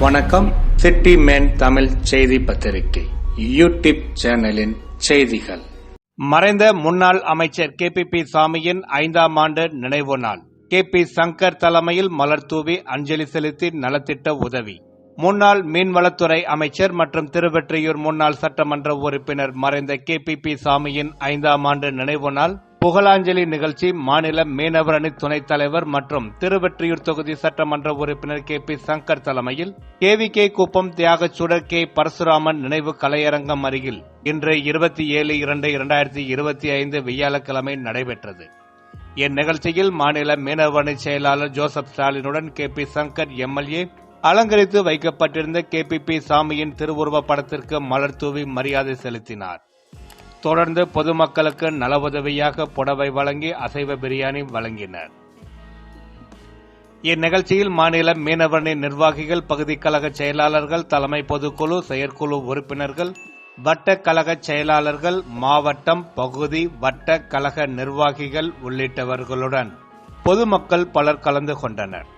வணக்கம். City man Tamil செய்தி பத்திரிகை யூடியூப் சேனலின் செய்திகள். மறைந்த முன்னாள் அமைச்சர் கே பி பி சாமியின் ஐந்தாம் ஆண்டு நினைவு நாள். கே பி சங்கர் தலைமையில் மலர் தூவி அஞ்சலி செலுத்தி நலத்திட்ட உதவி. முன்னாள் மீன்வளத்துறை அமைச்சர் மற்றும் திருவெற்றியூர் முன்னாள் சட்டமன்ற உறுப்பினர் மறைந்த கே பி பி சாமியின் ஐந்தாம் ஆண்டு நினைவு நாள். புகழாஞ்சலி நிகழ்ச்சி மாநில மீனவர் அணி துணைத் தலைவர் மற்றும் திருவெற்றியூர் தொகுதி சட்டமன்ற உறுப்பினர் கே பி சங்கர் தலைமையில் கேவி கே குப்பம் தியாகச்சூடர் கே பரசுராமன் நினைவு கலையரங்கம் அருகில் இன்று இருபத்தி ஏழு இரண்டு இரண்டாயிரத்தி இருபத்தி ஐந்து வியாழக்கிழமை நடைபெற்றது. இந்நிகழ்ச்சியில் மாநில மீனவர் அணி செயலாளர் ஜோசப் ஸ்டாலினுடன் கே பி சங்கர் எம்எல்ஏ அலங்கரித்து வைக்கப்பட்டிருந்த கே பி பி சாமியின் திருவுருவ படத்திற்கு மலர் தூவி மரியாதை செலுத்தினார். தொடர்ந்து பொதுமக்களுக்கு நல உதவியாக புடவை வழங்கி அசைவ பிரியாணி வழங்கினர். இந்நிகழ்ச்சியில் மாநில மீனவரணி நிர்வாகிகள் பகுதி கழக செயலாளர்கள் தலைமை பொதுக்குழு செயற்குழு உறுப்பினர்கள் வட்ட கழக செயலாளர்கள் மாவட்டம் பகுதி வட்ட கழக நிர்வாகிகள் உள்ளிட்டவர்களுடன் பொதுமக்கள் பலர் கலந்து கொண்டனர்.